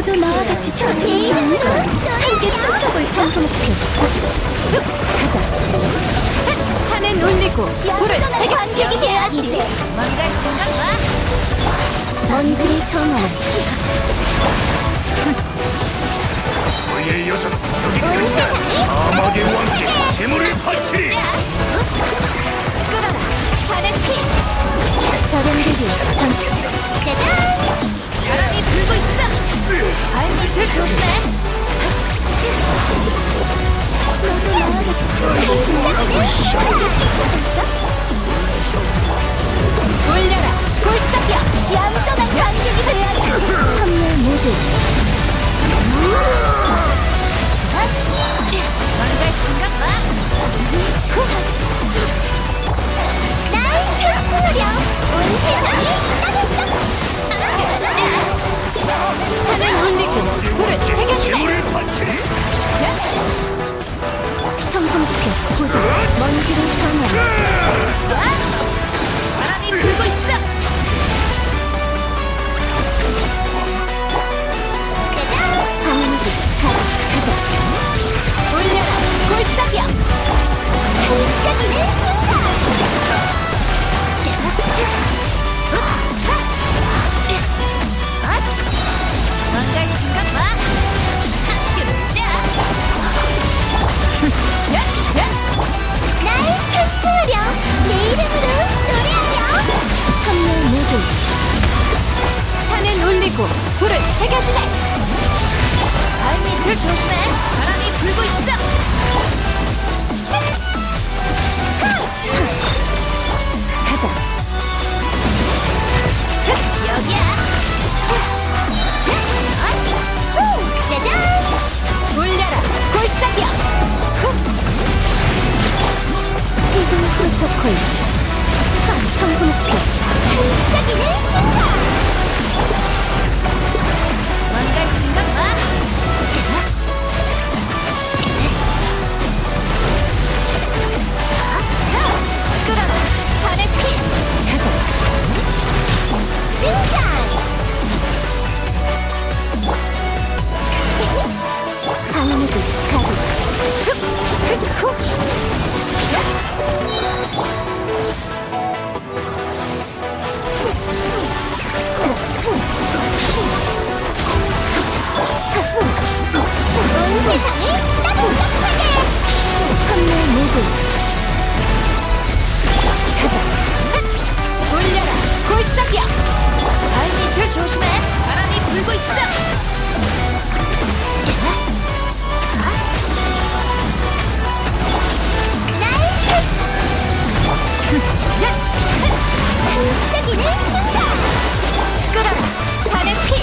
너도 나와 같이 춤추는 이름으로 함께 춤춰볼 청소 목표 가자. 차, 산은 울리고 불을 세게 반격이 돼야지. 이제 망갈 생각 마. 먼지를 정화 너의 여자는 여기까지 사막의 왕께 재물을 바치리. 끌어라. 산의 피. 저렴들이 전 발밑을 조심해. 너도 나와 같이 춤춰볼 불을 새겨주네. 발밑을 조심해. 바람이 불고 있어. 반짝이는 순간! 끌어라! 산의 피!